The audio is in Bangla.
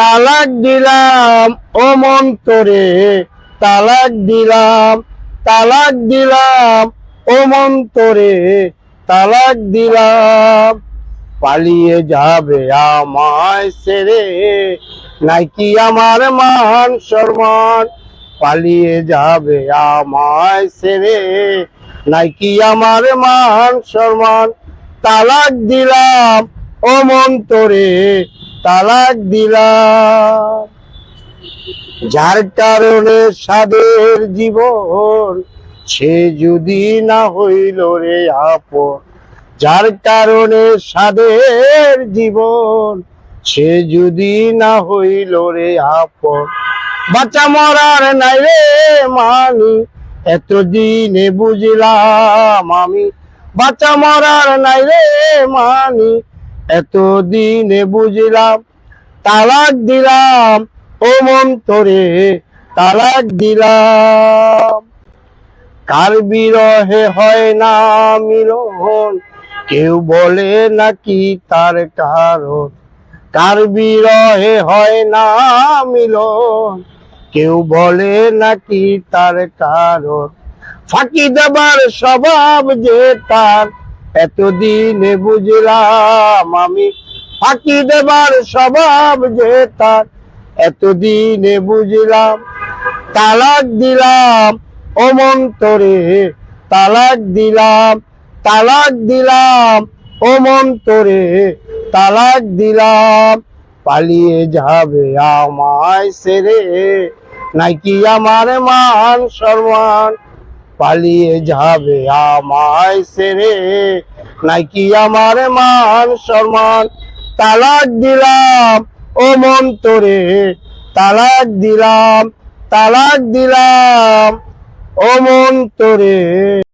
তালাক দিলাম, ও মন্তরে তালাক দিলাম তালাক দিলাম, ও মন্তরে তালাক দিলাম, পালিয়ে যাবে আমায় সেরে নাকি আমার মান সম্মান পালিয়ে যাবে আমায় সেরে নাকি আমার মান সম্মান তালাক দিলাম, ও মন্তরে তালাক দিলাম। যার কারণে সাদের জীবন সে যদি না হইল রে আপন, যার কারণে সাদের জীবন সে যদি না হইল রে আপন। বাচ্চা মরার নাই রে মানি, এতদিনে বুঝলাম আমি। বাচ্চা মরার নাই রে মানি এতদিনে বুঝলাম, তালাক দিলাম, ও মন্তরে তালাক দিলাম। কার বিরহে হয় না মিলন, কেউ বলে নাকি তার কারণ। কার বিরহে হয় না মিলন, কেউ বলে নাকি তার কারণ। ফাঁকি দেবার স্বভাব যে তার এতদিনে বুঝলাম আমি ফাঁকি দেবার স্বভাব যে তার। এতদিনে বুঝলাম তালাক দিলাম ও মন্তরে তালাক দিলাম তালাক দিলাম ও মন্তরে তালাক দিলাম পালিয়ে যাবে আমায় সেরে নাকি আমার মান সম্মান পালিয়ে যাবে আমায় সেরে। নাকি আমার মান সম্মান, তালাক দিলাম, ও মন তোরে। তালাক দিলাম তালাক দিলাম, ও মন্তরে